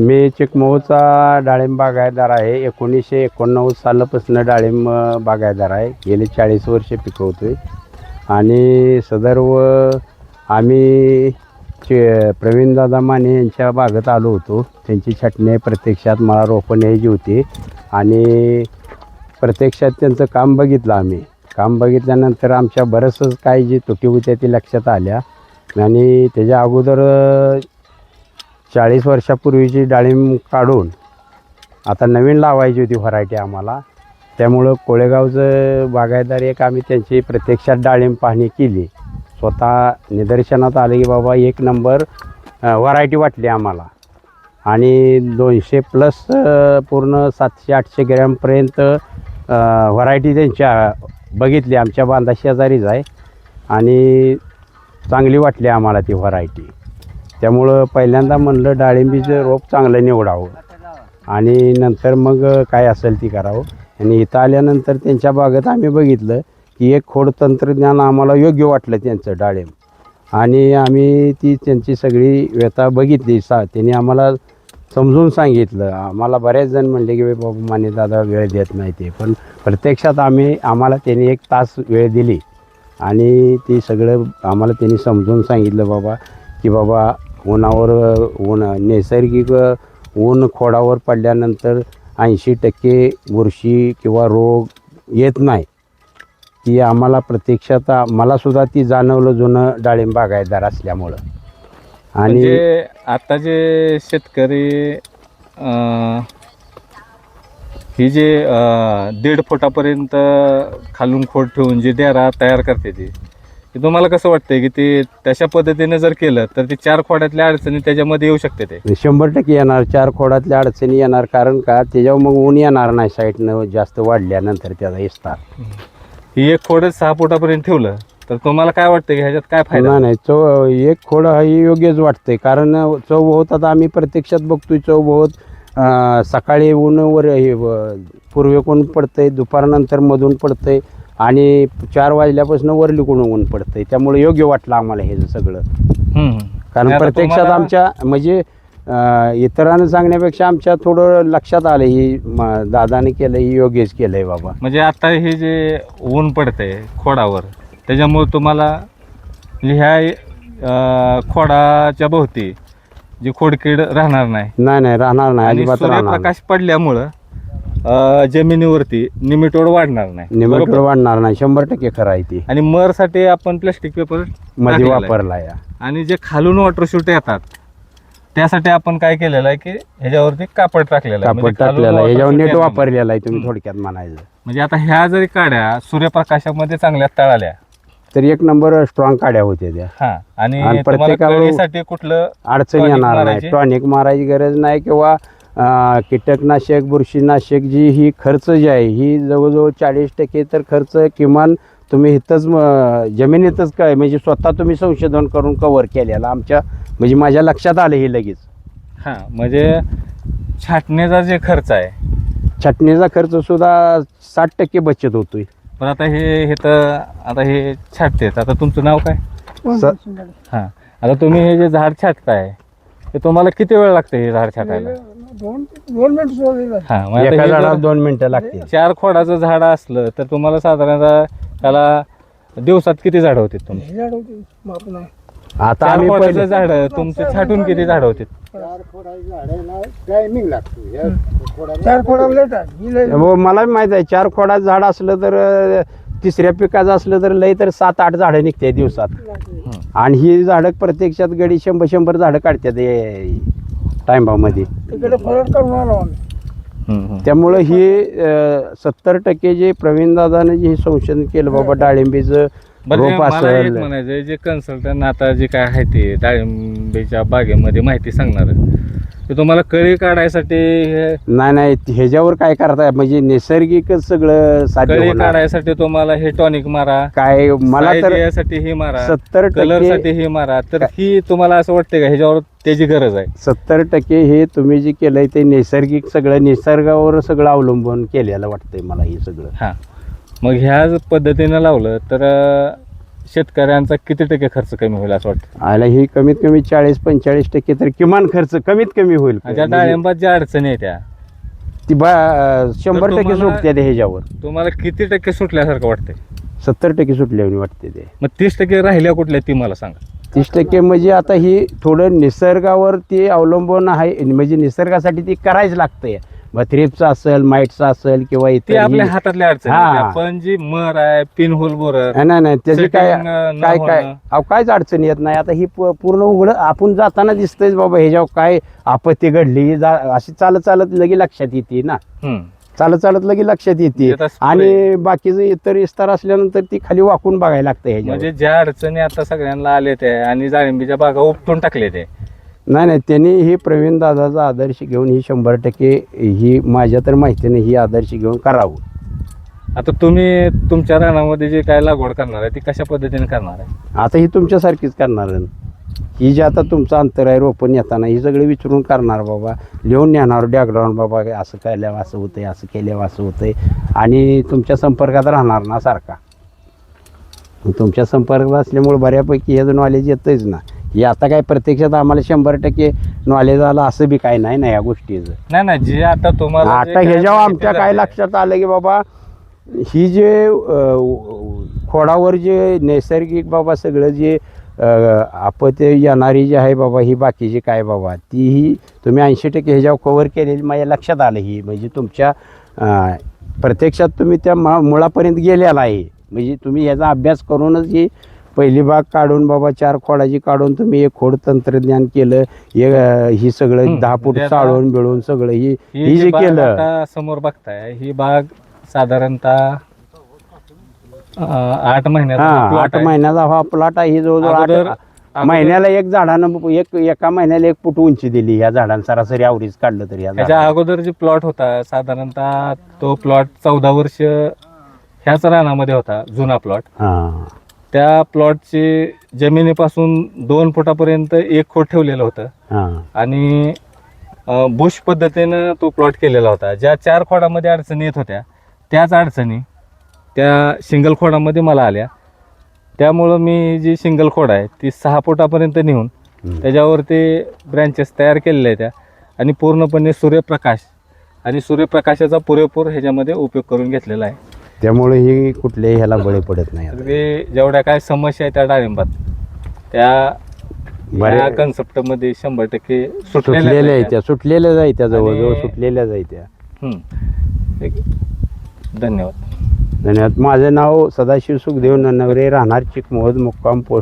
मी चिकमोहचा डाळिंब बागायतदार आहे. एकोणीसशे एकोणनव्वद सालापासून डाळिंब बागायदार बागायतदार आहे. गेले चाळीस वर्ष आहे आणि सदर्व आम्ही चे प्रवीणदादा माने यांच्या बागेत आलो होतो. त्यांची छटणी प्रत्यक्षात मला रोपण यायची होती. आणि प्रत्यक्षात त्यांचं काम बघितलं आम्ही. काम बघितल्यानंतर आमच्या बरंचसं काही जी तुटी होत्या ती लक्षात आल्या. आणि त्याच्या अगोदर चाळीस वर्षापूर्वीची डाळिंब काढून आता नवीन लावायची होती व्हरायटी आम्हाला. त्यामुळं कोळेगावचं बागायदार एक आम्ही त्यांची प्रत्यक्षात डाळिंब पाहणी केली. स्वतः निदर्शनात आले की बाबा एक नंबर व्हरायटी वाटली आम्हाला. आणि दोनशे प्लस पूर्ण सातशे आठशे ग्रॅमपर्यंत व्हरायटी त्यांच्या बघितली. आमच्या बांधा शेजारीच आहे. आणि चांगली वाटली आम्हाला ती व्हरायटी. त्यामुळं पहिल्यांदा म्हणलं डाळिंबीचं रोप चांगलं निवडावं. आणि नंतर मग काय असेल ती करावं. आणि इथं आल्यानंतर त्यांच्या बागेत आम्ही बघितलं की एक खोड तंत्रज्ञान आम्हाला योग्य वाटलं त्यांचं डाळिंब. आणि आम्ही ती त्यांची सगळी व्यथा बघितली. सा त्यांनी आम्हाला समजून सांगितलं. आम्हाला बऱ्याच जण म्हणले की बाबा माने दादा वेळ देत नाही ते. पण प्रत्यक्षात आम्ही आम्हाला त्यांनी एक तास वेळ दिली. आणि ती सगळं आम्हाला त्यांनी समजून सांगितलं बाबा की बाबा उन्हावर ऊन नैसर्गिक ऊन खोडावर पडल्यानंतर ऐंशी टक्के बुरशी किंवा रोग येत नाही. ती आम्हाला प्रत्यक्षात मलासुद्धा ती जाणवलं जुनं डाळिंब बागायतदार असल्यामुळं. आणि म्हणजे आता जे शेतकरी ही जे दीड फुटापर्यंत खालून खोड ठेवून जी डेरा तयार करते ती ते तुम्हाला कसं वाटतंय की ते तशा पद्धतीने जर केलं तर ते चार खोड्यातल्या अडचणी त्याच्यामध्ये येऊ शकते ते? शंभर टक्के येणार. चार खोडातल्या अडचणी येणार. कारण का? त्याच्यावर मग ऊन येणार नाही. साईडनं जास्त वाढल्यानंतर त्याचा इस्तार ही एक खोड सहा फुटापर्यंत ठेवलं तर तुम्हाला काय वाटतं की ह्याच्यात काय फायदा? नाही नाही. चव एक खोड ही योग्यच वाटते कारण चव बहुत आता आम्ही प्रत्यक्षात बघतोय चव बहुत अं, सकाळी ऊनवर हे व- पूर्वेकडून पडतंय दुपारनंतर मधून पडतंय. आणि चार वाजल्यापासून वरलीकडून ऊन पडतंय. त्यामुळे योग्य वाटलं आम्हाला हे सगळं. हम्म. कारण आता प्रत्यक्षात तुम्हाला- आमच्या म्हणजे अं, इतरांना सांगण्यापेक्षा आमच्या थोडं लक्षात आलं ही म- दादाने केलं ही योग्यच केलं आहे बाबा. म्हणजे आता हे जे ऊन पडतंय खोडावर त्याच्यामुळे तुम्हाला ह्या अं, खोडाच्या भोवती जी खोडकीड राहणार नाही. नाही नाही राहणार नाही आणि अजिबात राहणार सूर्यप्रकाश पडल्यामुळं अं, जमिनीवरती निमिटोड वाढणार नाही बरोबर? वाढणार नाही शंभर टक्के खरं आहे ती आणि मरसाठी आपण प्लास्टिक पेपरमध्ये टाकलेला आहे. वापरला या आणि जे खालून वॉटर शूट येतात त्यासाठी आपण काय केलेलं आहे की ह्याच्यावरती कापड टाकलेलं आहे कापड म्हणजे खालून टाकलेला आहे water याच्यावर shoot नेट येणार नाही. वापरलेला आहे तुम्ही. थोडक्यात म्हणायचं म्हणजे आता ह्या जरी काड्या सूर्यप्रकाशामध्ये चांगल्या तळाल्या तर एक नंबर स्ट्रॉंग काड्या होत्या त्या हा आणि आणि तुम्हाला प्रत्येकावर- कळीसाठी कुठलं अडचण Tonic येणार नाही मारायची? टॉनिक मारायची गरज नाही किंवा कीटकनाशक बुरशीनाशक जी ही खर्च जी आहे ही जवळजवळ चाळीस टक्के तर खर्च किमान तुम्ही इथंच म- जमिनीतच काय म्हणजे स्वतः तुम्ही संशोधन करून कव्हर केलेला आमच्या म्हणजे माझ्या लक्षात आलं हे लगेच. हा म्हणजे छाटणीचा जे खर्च आहे. छटणीचा खर्च सुद्धा साठ टक्के बचत होतोय. पण आता हे हे तर आता हे छाटतेत. आता तुमचं नाव काय? हा आता तुम्ही हे जे झाड छाटताय ते तुम्हाला किती वेळ लागतं हे झाड छाटायला? दोन दोन मिनिट सोडलेलं हा मग आता एका हे झाडाला जर दोन मिनिटं लागतील. चार खोडाचं झाड असलं तर तुम्हाला साधारणतः त्याला दिवसात किती झाड होते तुमचे? हे झाड होते मापून आहे. आता चार आम्ही खोडाचं पहिले झाड तुमचे छाटून किती झाड होते चार खोडाची झाडाला टायमिंग लागतो. या खोडाला चार खोडा लेट आहे ही लय हो मला माहीत आहे चार खोडाचं झाड असलं तर अं, तिसऱ्या पिकाचं असलं तर लय तर सात आठ झाडं निघते दिवसात. आणि ही झाडं प्रत्यक्षात गडी शंभर शंभर झाडं काढतात टाइमामध्ये तिकडे फरक करून आलो आम्ही. त्यामुळं ही सत्तर टक्के जे प्रवीण दादाने जे संशोधन केलं बाबा डाळिंबीचं रोप एक असेल. म्हणायचं जे कन्सल्टंट आता जे काय आहे ते डाळिंबीच्या बागेमध्ये माहिती सांगणार. ते तुम्हाला कळी काढायसाठी हे नाही नाही ह्याच्यावर काय करताय? म्हणजे नैसर्गिकच सगळं साध्य कळी होणार. काढायसाठी तुम्हाला हे टॉनिक मारा काय मला तर यासाठी हे मारा सत्तर कलर टक्के साठी हे मारा तर ही तुम्हाला असं वाटतं का? ह्याच्यावर त्याची गरज आहे. सत्तर टक्के हे तुम्ही जे केलंय ते नैसर्गिक सगळं निसर्गावर सगळं अवलंबून केलेलं वाटतंय मला हे सगळं. हा. मग ह्या जर पद्धतीनं लावलं तर अं, शेतकऱ्यांचा किती टक्के खर्च कमी होईल असं वाटतं? आयला ही कमीत कमी चाळीस पंचेचाळीस टक्के तर किमान खर्च कमीत कमी होईल. आणि त्या डाळिंबात ज्या अडचणी आहेत त्या? ती बा शंभर टक्के तुम्हाला- सुटते ते ह्याच्यावर. तुम्हाला किती टक्के सुटल्यासारखं वाटतंय? सत्तर टक्के सुटल्याने वाटते ते. मग तीस टक्के राहिल्या कुठल्या ती मला सांगा. तीस टक्के म्हणजे आता ही थोडं निसर्गावर ती अवलंबून आहे म्हणजे निसर्गासाठी ती करायच लागतंय. मग असेल माईटचं असेल किंवा ते इतर आपल्या ही- हातातल्या अडचणी हा. आहेत. पण जी मर आहे पिन होल बोरर नाही, नाही त्याची काय Setting, अं, न काय काय होणं. अहो कायच अडचण येत नाही आता ही प- पूर्ण उघड आपण जाताना दिसतंयच बाबा ह्याच्यावर काय आपत्ती घडली जा अशी चालत चालत लगे लक्षात येते ना. चालत चालत लगे लक्षात येते आणि बाकीचं इतर विस्तार असल्यानंतर ती खाली वाकून बघायला लागतं ह्याच्यावर म्हणजे ज्या अडचणी आता सगळ्यांना आले ते आणि डाळिंबीच्या बागा उपटून टाकले ते नाही नाही त्यांनी ही प्रवीण दादाचा आदर्श घेऊन ही शंभर टक्के ही माझ्या तर माहितीने ही आदर्श घेऊन करावं. आता तुम्ही तुमच्या रानामध्ये जे काय लागवड करणार आहे ती कशा पद्धतीने करणार आहे? आता ही तुमच्यासारखीच करणार आहे. ही जी आता तुमचं अंतर आहे रोपण येताना ही सगळी विचारून करणार बाबा. लिहून नेणार बॅकग्राऊंड बाबा असं केल्यावर असं होतंय असं केल्यावर असं होतंय. आणि तुमच्या संपर्कात राहणार ना सारखा. तुमच्या संपर्कात असल्यामुळे बऱ्यापैकी हे नॉलेज येतंच ना. हे आता काय प्रत्यक्षात आम्हाला शंभर टक्के नॉलेज आलं असं बी काय नाही ना या गोष्टीचं. नाही नाही जे आता तुम्हाला जे आता काय ह्याच्यावर माहिती आमच्या काय झालंय, लक्षात आलं की बाबा ही जे अ, खोडावर जे नैसर्गिक बाबा सगळं जे अ, आपत्ती येणारी जी आहे बाबा ही बाकीची काय बाबा ती ही तुम्ही ऐंशी टक्के ह्याच्यावर कव्हर केलेली माझ्या लक्षात आलं ही. म्हणजे तुमच्या अ, प्रत्यक्षात तुम्ही त्या मा- मुळापर्यंत गेलेला आहे. म्हणजे तुम्ही याचा अभ्यास करूनच ही पहिली बाग काढून बाबा चार खोडाची काढून तुम्ही एक खोड तंत्रज्ञान केलं हे ही सगळं दहा फूट म्हणजे आता- चाळून बिळून सगळं ही ही जी जे बाग केलं. आता समोर बघताय ही बाग साधारणतः अं, आठ महिन्याचा हा plot आठ आहे. महिन्याचा हा प्लॉट आहे. ही जवळजवळ अगोदर- आठ महिन्याला एक झाडानं एक एका महिन्याला एक फूट उंची दिली या झाडांना. सरासरी आवडीच काढलं तरी या ह्याच्या झाडाला. अगोदर जो प्लॉट होता साधारणतः तो प्लॉट चौदा वर्ष ह्याच रानामध्ये होता जुना प्लॉट हा. त्या प्लॉटची जमिनीपासून दोन फुटापर्यंत एक खोड ठेवलेलं होतं. हा. आणि बुश पद्धतीनं तो प्लॉट केलेला होता. ज्या चार खोडामध्ये अडचणी येत होत्या त्याच अडचणी त्या सिंगल खोडामध्ये मला आल्या. त्यामुळं मी जी सिंगल खोड आहे ती सहा फुटापर्यंत नेऊन हम्म. त्याच्यावरती ब्रँचेस तयार केलेल्या आहेत त्या. आणि पूर्णपणे सूर्यप्रकाश आणि सूर्यप्रकाशाचा पुरेपूर ह्याच्यामध्ये उपयोग करून घेतलेला आहे. त्यामुळे ही कुठल्याही ह्याला बळी पडत नाही आता. अगदी जेवढ्या काय समस्या आहेत त्या डाळिंबात त्या बऱ्या- कन्सेप्टमध्ये शंभर टक्के सुटलेल्या आहे आहेत त्या सुटलेल्या जाय त्या जवळजवळ आणि- सुटलेल्या जाय त्या हम्म. एक- धन्यवाद धन्यवाद माझं नाव सदाशिव सुखदेव नन्नवरे राहणार चिकमोहद मुक्काम पोस्ट